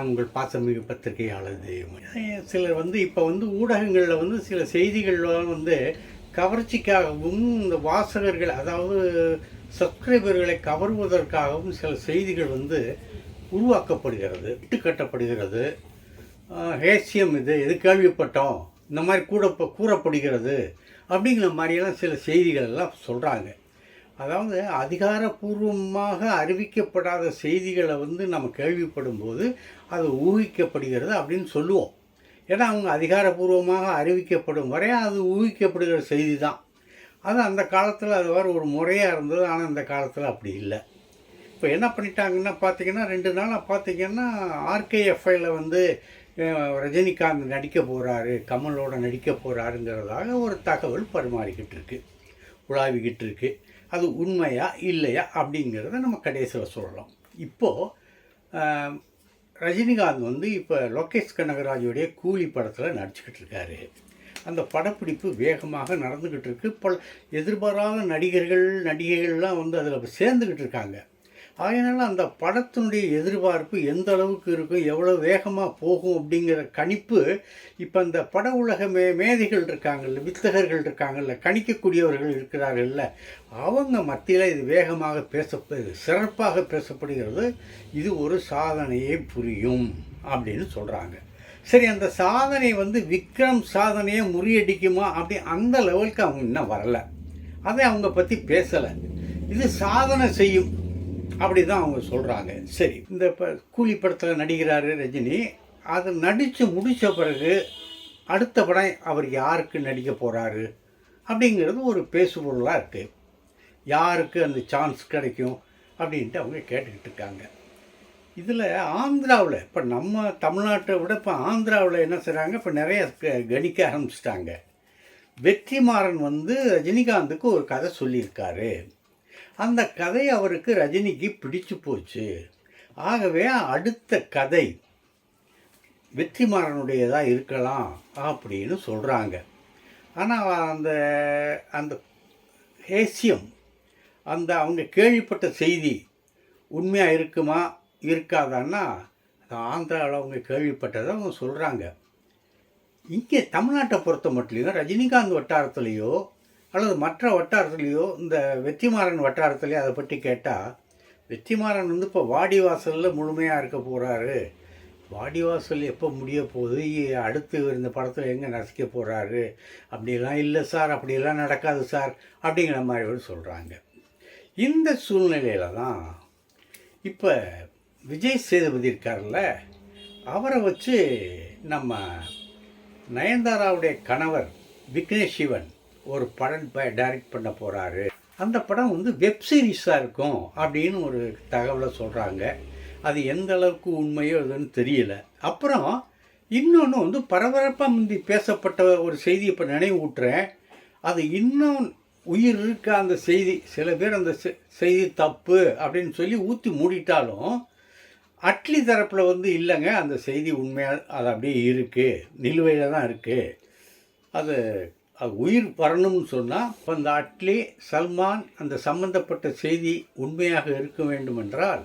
நான் உங்கள் பாசமிகு பத்திரிகையாளர் தெய்வம். சிலர் வந்து இப்போ வந்து ஊடகங்களில் வந்து சில செய்திகள்லாம் வந்து கவர்ச்சிக்காகவும் இந்த வாசகர்கள் அதாவது சப்ஸ்கிரைபர்களை கவர்வதற்காகவும் சில செய்திகள் வந்து உருவாக்கப்படுகிறது இட்டு கட்டப்படுகிறது ஹேசியம் இது எது கேள்விப்பட்டோம்? இந்த மாதிரி கூட கூறப்படுகிறது. அப்படிங்கிற மாதிரியெல்லாம் சில செய்திகள் எல்லாம் சொல்கிறாங்க அதாவது அதிகாரப்பூர்வமாக அறிவிக்கப்படாத செய்திகளை வந்து நம்ம கேள்விப்படும் போது அது ஊகிக்கப்படுகிறது அப்படின்னு சொல்லுவோம். ஏன்னா அவங்க அதிகாரப்பூர்வமாக அறிவிக்கப்படும் வரை அது ஊகிக்கப்படுகிற செய்தி தான். அது அந்த காலத்தில் அது வேறு ஒரு முறையாக இருந்தது ஆனால் இந்த காலத்தில் அப்படி இல்லை. இப்போ என்ன பண்ணிட்டாங்கன்னா பார்த்தீங்கன்னா ரெண்டு நாளாக பார்த்தீங்கன்னா ஆர்கேஎஃப்ஐயில் வந்து ரஜினிகாந்த் நடிக்க போகிறாரு கமலோட நடிக்க போகிறாருங்கிறதாக ஒரு தகவல் பரிமாறிக்கிட்டு இருக்கு உலாவிக்கிட்டு இருக்குது அது உண்மையா இல்லையா அப்படிங்கிறத நம்ம கடைசியில் சொல்லலாம். இப்போது ரஜினிகாந்த் வந்து இப்போ லோகேஷ் கனகராஜுடைய கூலி படத்தில் நடிச்சுக்கிட்டு இருக்காரு. அந்த படப்பிடிப்பு வேகமாக நடந்துக்கிட்டு இருக்கு. பல எதிர்பாராத நடிகர்கள் நடிகைகள்லாம் வந்து அதில் சேர்ந்துக்கிட்டு இருக்காங்க. அதனால் அந்த படத்தினுடைய எதிர்பார்ப்பு எந்த அளவுக்கு இருக்கும் எவ்வளோ வேகமாக போகும் அப்படிங்கிற கணிப்பு இப்போ இந்த பட உலக மே மேதைகள் இருக்காங்கல்ல வித்தகர்கள் இருக்காங்கல்ல கணிக்கக்கூடியவர்கள் இருக்கிறார்கள்ல அவங்க மத்தியில் இது வேகமாக பேச சிறப்பாக பேசப்படுகிறது. இது ஒரு சாதனையை புரியும் அப்படின்னு சொல்கிறாங்க சரி அந்த சாதனை வந்து விக்ரம் சாதனையை முறியடிக்குமா அப்படி அந்த லெவலுக்கு அவங்க இன்னும் வரலை. அதை அவங்க பற்றி பேசலை. இது சாதனை செய்யும். அப்படி தான் அவங்க சொல்கிறாங்க சரி. இந்த இப்போ கூலி படத்தில் நடிக்கிறார் ரஜினி. அதை நடித்து முடித்த பிறகு அடுத்த படம் அவர் யாருக்கு நடிக்க போகிறாரு அப்படிங்கிறது ஒரு பேசுபொருளாக இருக்குது யாருக்கு அந்த சான்ஸ் கிடைக்கும் அப்படின்ட்டு அவங்க கேட்டுக்கிட்டு இருக்காங்க. இதில் ஆந்திராவில் இப்போ நம்ம தமிழ்நாட்டை விட இப்போ ஆந்திராவில் என்ன செய்கிறாங்க இப்போ நிறைய க- கணிக்க ஆரம்பிச்சிட்டாங்க. வெற்றிமாறன் வந்து ரஜினிகாந்துக்கு ஒரு கதை சொல்லியிருக்காரு. அந்த கதை அவருக்கு ரஜினிக்கு பிடிச்சு போச்சு. ஆகவே அடுத்த கதை வெற்றிமாறனுடையதாக இருக்கலாம் அப்படின்னு சொல்கிறாங்க ஆனால் அந்த அந்த ஹேசியம் அந்த அவங்க கேள்விப்பட்ட செய்தி உண்மையாக இருக்குமா இருக்காதான்னா ஆந்திராவில் அவங்க கேள்விப்பட்டதை அவங்க சொல்கிறாங்க இங்கே தமிழ்நாட்டை பொறுத்த மட்டும் ரஜினிகாந்த் வட்டாரத்துலேயோ அல்லது மற்ற வட்டாரத்துலேயோ இந்த வெற்றிமாறன் வட்டாரத்துலேயோ அதை பற்றி கேட்டால் வெற்றிமாறன் வந்து இப்போ வாடிவாசலில் முழுமையாக இருக்க போகிறாரு வாடிவாசல் எப்போ முடிய போகுது? அடுத்து இந்த படத்தில் எங்கே நசிக்க போகிறாரு அப்படிலாம் இல்லை சார் அப்படிலாம் நடக்காது சார் அப்படிங்கிற மாதிரி சொல்கிறாங்க இந்த சூழ்நிலையில தான் இப்போ விஜய் சேதுபதி இருக்கார்ல அவரை வச்சு நம்ம நயன்தாராவுடைய கணவர் விக்னேஷ் சிவன் ஒரு படம் டைரக்ட் பண்ண போகிறாரு அந்த படம் வந்து வெப் சீரிஸாக இருக்கும் அப்படின்னு ஒரு தகவலை சொல்கிறாங்க அது எந்த அளவுக்கு உண்மையோ இதுன்னு தெரியல. அப்புறம் இன்னொன்று வந்து பரபரப்பாக முந்தி பேசப்பட்ட ஒரு செய்தி இப்போ நினைவூட்டுறேன் அது இன்னும் உயிர் இருக்க அந்த செய்தி சில பேர் அந்த செ- செய்தி தப்பு அப்படின்னு சொல்லி ஊற்றி மூடிட்டாலும் அட்லி தரப்பில் வந்து இல்லைங்க அந்த செய்தி உண்மையாக அது அப்படியே இருக்குது நிலுவையில் தான் இருக்குது அது உயிர் வரணும்னு சொன்னால் இப்போ அந்த அட்லி சல்மான் அந்த சம்பந்தப்பட்ட செய்தி உண்மையாக இருக்க வேண்டும் என்றால்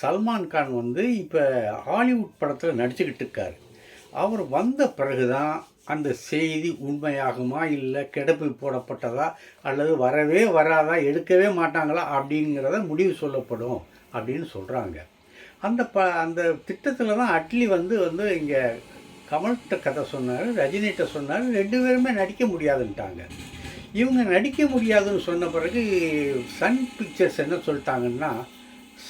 சல்மான் கான் வந்து இப்போ ஹாலிவுட் படத்தில் நடிச்சுக்கிட்டு இருக்கார். அவர் வந்த பிறகு தான் அந்த செய்தி உண்மையாகுமா இல்லை கிடப்பு போடப்பட்டதா அல்லது வரவே வராதா எடுக்கவே மாட்டாங்களா அப்படிங்கிறத முடிவு சொல்லப்படும் அப்படின்னு சொல்கிறாங்க அந்த ப அந்த திட்டத்தில் தான் அட்லி வந்து வந்து இங்கே கமல்கிட்ட கதை சொன்னார் ரஜினிகிட்ட சொன்னார் ரெண்டு பேருமே நடிக்க முடியாதுன்ட்டாங்க. இவங்க நடிக்க முடியாதுன்னு சொன்ன பிறகு சன் பிக்சர்ஸ் என்ன சொல்லிட்டாங்கன்னா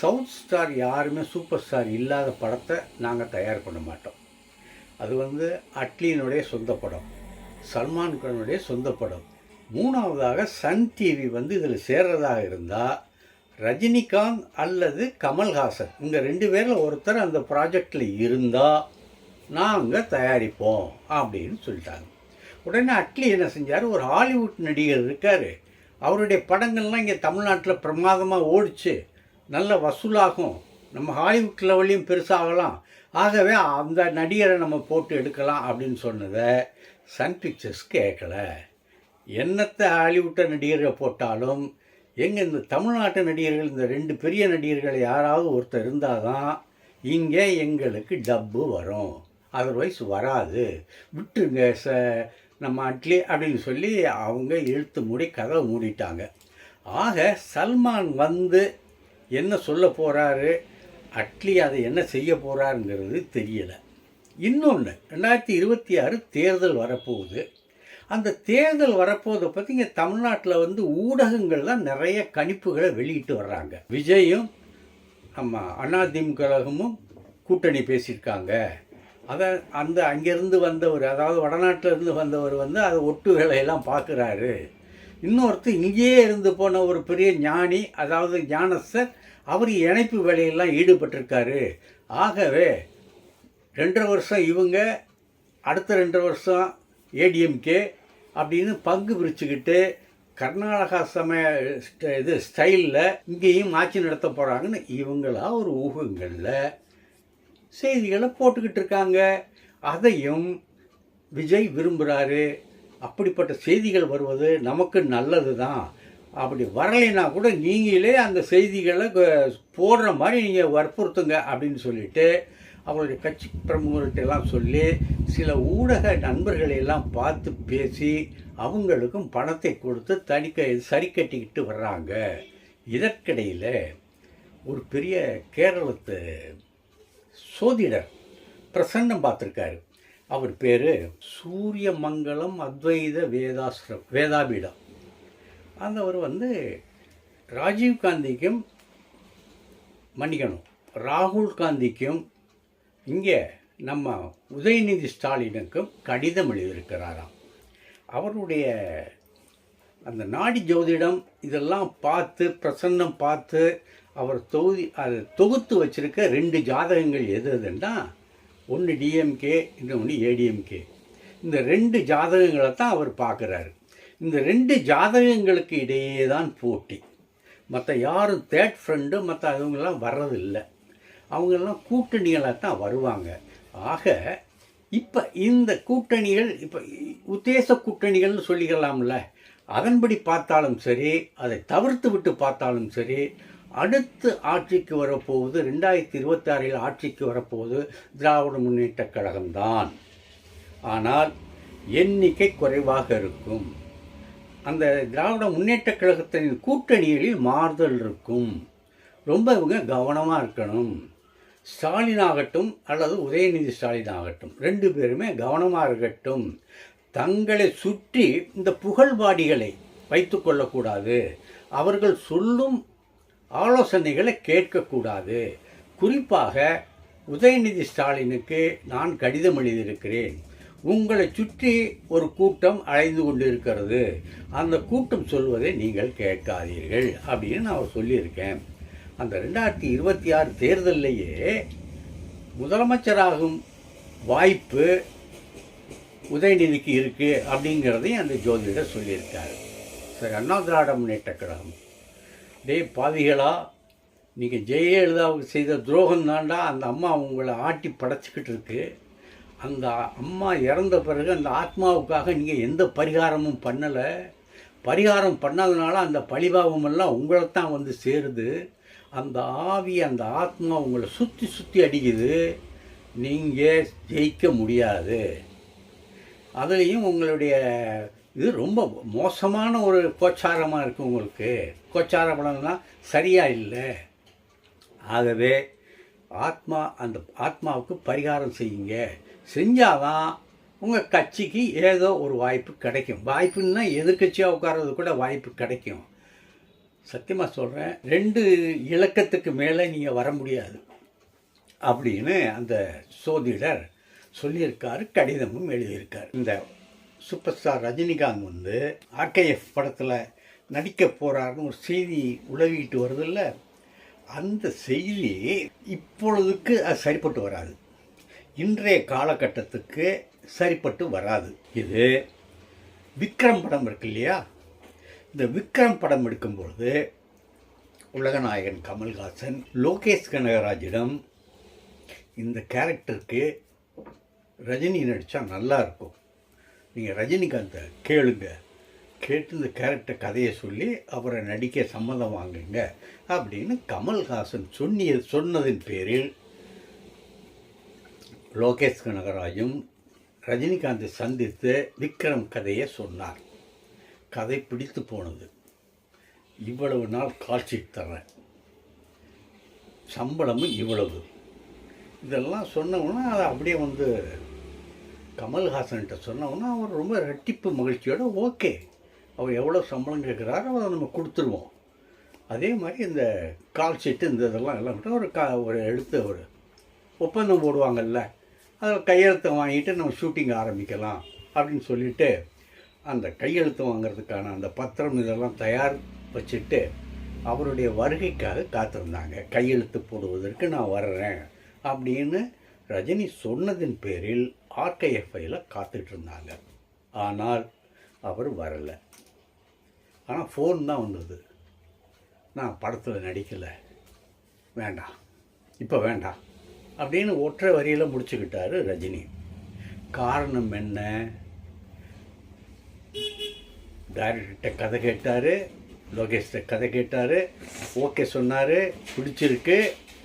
சவுத் ஸ்டார் யாருமே சூப்பர் ஸ்டார் இல்லாத படத்தை நாங்கள் தயார் பண்ண மாட்டோம். அது வந்து அட்லியினுடைய சொந்த படம் சல்மான் கானுடைய சொந்த படம். மூணாவதாக சன் டிவி வந்து இதில் சேர்றதாக இருந்தால் ரஜினிகாந்த் அல்லது கமல்ஹாசன் இங்கே ரெண்டு பேரில் ஒருத்தர் அந்த ப்ராஜெக்டில் இருந்தால் நாங்கள் தயாரிப்போம் அப்படின்னு சொல்லிட்டாங்க. உடனே அட்லி என்ன செஞ்சார்? ஒரு ஹாலிவுட் நடிகர் இருக்கார். அவருடைய படங்கள்லாம் இங்கே தமிழ்நாட்டில் பிரமாதமாக ஓடிச்சு. நல்ல வசூலாகும். நம்ம ஹாலிவுட் லெவல்லையும் பெருசாகலாம். ஆகவே அந்த நடிகரை நம்ம போட்டு எடுக்கலாம் அப்படின்னு சொன்னதை சன் பிக்சர்ஸ் கேட்கல. என்னத்தை ஹாலிவுட்டை நடிகரை போட்டாலும் எங்கே இந்த தமிழ்நாட்டு நடிகர்கள் இந்த ரெண்டு பெரிய நடிகர்கள் யாராவது ஒருத்தர் இருந்தால் தான் இங்கே எங்களுக்கு டப்பு வரும். அதர்வைஸ் வராது. விட்டுருங்க ச நம்ம அட்லி அப்படின்னு சொல்லி அவங்க இழுத்து மூடி கதவை மூடிட்டாங்க. ஆக சல்மான் வந்து என்ன சொல்ல போகிறாரு அட்லி அதை என்ன செய்ய போகிறாருங்கிறது தெரியலை. இன்னொன்று ரெண்டாயிரத்தி இருபத்தி ஆறு தேர்தல் வரப்போகுது. அந்த தேர்தல் வரப்போதை பற்றி இங்கே தமிழ்நாட்டில் வந்து ஊடகங்கள் தான் நிறைய கணிப்புகளை வெளியிட்டு வர்றாங்க. விஜயும் நம்ம அண்ணாதிமுகமும் கூட்டணி பேசியிருக்காங்க. அதை அந்த அங்கேருந்து வந்தவர் அதாவது வடநாட்டிலேருந்து வந்தவர் வந்து அதை ஒட்டு வேலையெல்லாம் பார்க்குறாரு. இன்னொருத்தர் இங்கேயே இருந்து போன ஒரு பெரிய ஞானி அதாவது ஞானஸ்தர் அவர் இணைப்பு வேலையெல்லாம் ஈடுபட்டிருக்காரு. ஆகவே ரெண்டரை வருஷம் இவங்க அடுத்த ரெண்டரை வருஷம் ஏடிஎம்கே அப்படின்னு பங்கு பிரிச்சுக்கிட்டு கர்நாடகா சமய ஸ்ட- இது ஸ்டைலில் இங்கேயும் ஆட்சி நடத்த போகிறாங்கன்னு இவங்களா ஒரு ஊகங்களில். செய்திகளை போட்டுக்கிட்டு இருக்காங்க. அதையும் விஜய் விரும்புகிறாரு அப்படிப்பட்ட செய்திகள் வருவது நமக்கு நல்லது தான் அப்படி வரலைன்னா கூட நீங்களே அந்த செய்திகளை போடுற மாதிரி நீங்கள் வற்புறுத்துங்க அப்படின்னு சொல்லிட்டு அவருடைய கட்சி பிரமுகர்கிட்ட எல்லாம் சொல்லி சில ஊடக நண்பர்களையெல்லாம் பார்த்து பேசி அவங்களுக்கும் பணத்தை கொடுத்து தனிக்க சரி கட்டிக்கிட்டு வர்றாங்க. இதற்கிடையில் ஒரு பெரிய கேரளத்து சோதிடர் பிரசன்னம் பார்த்துருக்காரு. அவர் பேர் சூரியமங்கலம் அத்வைத வேதாசிரம் வேதாபீடம். அந்தவர் வந்து ராஜீவ் காந்திக்கும் மன்னிக்கணும் ராகுல் காந்திக்கும் இங்கே நம்ம உதயநிதி ஸ்டாலினுக்கும் கடிதம் எழுதியிருக்கிறாராம். அவருடைய அந்த நாடி ஜோதிடம் இதெல்லாம் பார்த்து பிரசன்னம் பார்த்து அவர் தொகுதி அதை தொகுத்து வச்சிருக்க ரெண்டு ஜாதகங்கள் எது எதுன்னா ஒன்று டிஎம்கே இன்னொன்று ஏடிஎம்கே இந்த ரெண்டு ஜாதகங்களை தான் அவர் பார்க்குறாரு. இந்த ரெண்டு ஜாதகங்களுக்கு இடையே தான் போட்டி. மற்ற யாரும் தேர்ட் ஃப்ரெண்டு மற்ற அவங்கெல்லாம் வர்றதில்லை. அவங்கெல்லாம் கூட்டணிகளாக தான் வருவாங்க. ஆக இப்போ இந்த கூட்டணிகள் இப்போ உத்தேச கூட்டணிகள்னு சொல்லிக்கலாம்ல. அதன்படி பார்த்தாலும் சரி அதை தவிர்த்து விட்டு பார்த்தாலும் சரி அடுத்து ஆட்சிக்கு வரப்போவது ரெண்டாயிரத்தி இருபத்தாறில் ஆட்சிக்கு வரப்போவது திராவிட முன்னேற்றக் கழகம்தான். ஆனால் எண்ணிக்கை குறைவாக இருக்கும். அந்த திராவிட முன்னேற்றக் கழகத்தின் கூட்டணிகளில் மாறுதல் இருக்கும். ரொம்ப இவங்க கவனமாக இருக்கணும். ஸ்டாலின் ஆகட்டும் அல்லது உதயநிதி ஸ்டாலின் ஆகட்டும் ரெண்டு பேருமே கவனமாக இருக்கட்டும். தங்களை சுற்றி இந்த புகழ்வாடிகளை வைத்து கொள்ளக்கூடாது. அவர்கள் சொல்லும் ஆலோசனைகளை கேட்கக்கூடாது. குறிப்பாக உதயநிதி ஸ்டாலினுக்கு நான் கடிதம் எழுதியிருக்கிறேன். உங்களை சுற்றி ஒரு கூட்டம் அலைந்து கொண்டு இருக்கிறது அந்த கூட்டம் சொல்வதை நீங்கள் கேட்காதீர்கள் அப்படின்னு நான் அவர் சொல்லியிருக்கேன். அந்த ரெண்டாயிரத்தி இருபத்தி ஆறு தேர்தலிலேயே முதலமைச்சராகும் வாய்ப்பு உதயநிதிக்கு இருக்குது அப்படிங்கிறதையும் அந்த ஜோதிடர் சொல்லியிருக்காரு. சரி அண்ணா திராவிட முன்னேற்ற கழகம். டே பாவிகளா நீங்கள் ஜெயலலிதாவுக்கு செய்த துரோகம் தாண்டா அந்த அம்மா உங்களை ஆட்டி படைச்சிக்கிட்டு இருக்கு. அந்த அம்மா இறந்த பிறகு அந்த ஆத்மாவுக்காக நீங்கள் எந்த பரிகாரமும் பண்ணலை. பரிகாரம் பண்ணாதனால அந்த பழிபாவமெல்லாம் உங்களை தான் வந்து சேருது. அந்த ஆவி அந்த ஆத்மா உங்களை சுற்றி சுற்றி அடிக்குது. நீங்கள் ஜெயிக்க முடியாது. அதுலேயும் உங்களுடைய இது ரொம்ப மோசமான ஒரு கோச்சாரமாக இருக்குது உங்களுக்கு. கோச்சார பலன்னா சரியாக இல்லை. ஆகவே ஆத்மா அந்த ஆத்மாவுக்கு பரிகாரம் செய்யுங்க. செஞ்சாதான் உங்கள் கட்சிக்கு ஏதோ ஒரு வாய்ப்பு கிடைக்கும். வாய்ப்புன்னா எதிர்க்கட்சியாக உட்கார்றது கூட வாய்ப்பு கிடைக்கும். சத்தியமாக சொல்கிறேன் ரெண்டு இலக்கத்துக்கு மேலே நீங்கள் வர முடியாது. அப்படின்னு அந்த சோதிடர் சொல்லியிருக்காரு கடிதமும் எழுதியிருக்கார். இந்த சூப்பர் ஸ்டார் ரஜினிகாந்த் வந்து ஆர்கேஎஃப் படத்தில் நடிக்க போகிறாருன்னு ஒரு செய்தி உலவிட்டு வருதில்ல? அந்த செய்தி இப்பொழுதுக்கு அது சரிப்பட்டு வராது. இன்றைய காலகட்டத்துக்கு சரிப்பட்டு வராது. இது விக்ரம் படம் இருக்கு இல்லையா? இந்த விக்ரம் படம் எடுக்கும்பொழுது உலகநாயகன் கமல்ஹாசன் லோகேஷ் கனகராஜிடம் இந்த கேரக்டருக்கு ரஜினி நடித்தா நல்லா இருக்கும். நீங்கள் ரஜினிகாந்தை கேளுங்க. கேட்டு இந்த கேரக்டர் கதையை சொல்லி அவரை நடிக்க சம்மதம் வாங்குங்க அப்படின்னு கமல்ஹாசன் சொன்னிய சொன்னதின் பேரில் லோகேஷ் கனகராஜும் ரஜினிகாந்தை சந்தித்து விக்ரம் கதையை சொன்னார். கதை பிடித்து போனது. இவ்வளவு நாள் கால்ஷீட் தர்றேன் சம்பளமும் இவ்வளவு. இதெல்லாம் சொன்னவுடனே அதை அப்படியே வந்து கமல்ஹாசன்கிட்ட சொன்னோன்னா அவர் ரொம்ப ரெட்டிப்பு மகிழ்ச்சியோட ஓகே அவர் எவ்வளோ சம்பளம் கேட்குறாரோ அதை நம்ம கொடுத்துருவோம். அதே மாதிரி இந்த கால் ஷீட்டு இந்த இதெல்லாம் எல்லாம் விட்டு ஒரு கா ஒரு எடுத்து ஒரு ஒப்பந்தம் போடுவாங்கல்ல அதில் கையெழுத்தை வாங்கிட்டு நம்ம ஷூட்டிங் ஆரம்பிக்கலாம் அப்படின்னு சொல்லிட்டு அந்த கையெழுத்து வாங்குறதுக்கான அந்த பத்திரம் இதெல்லாம் தயார் வச்சுட்டு அவருடைய வருகைக்காக காத்திருந்தாங்க. கையெழுத்து போடுவதற்கு நான் வர்றேன் அப்படின்னு ரஜினி சொன்னதின் பேரில் ஆர்கைஎஃப்ஐயில் காத்துட்டு இருந்தாங்க ஆனால் அவர் வரலை. ஆனால் ஃபோன் தான் வந்தது. நான் படத்தில் நடிக்கலை. வேண்டாம். இப்போ வேண்டாம். அப்படின்னு ஒற்றை வரியில் முடிச்சுக்கிட்டாரு ரஜினி. காரணம் என்ன? டைரக்டர்கிட்ட கதை கேட்டார் லோகேஷ்கிட்ட கதை கேட்டார் ஓகே சொன்னார் பிடிச்சிருக்கு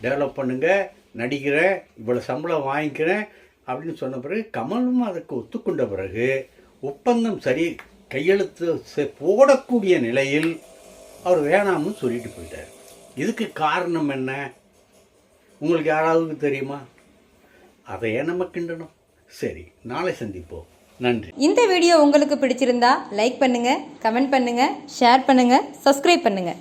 டெவலப் பண்ணுங்கள் நடிக்கிறேன் இவ்வளோ சம்பளம் வாங்கிக்கிறேன் அப்படின்னு சொன்ன பிறகு கமலும் அதற்கு ஒத்துக்கொண்ட பிறகு ஒப்பந்தம் சரி கையெழுத்து செ- போடக்கூடிய நிலையில் அவர் வேணாம்னு சொல்லிட்டு போயிட்டார். இதுக்கு காரணம் என்ன? உங்களுக்கு யாராவது தெரியுமா? அதையே நம்ம கிண்டணும். சரி நாளை சந்திப்போம். நன்றி. இந்த வீடியோ உங்களுக்கு பிடிச்சிருந்தா லைக் பண்ணுங்க கமெண்ட் பண்ணுங்க ஷேர் பண்ணுங்க சப்ஸ்கிரைப் பண்ணுங்க.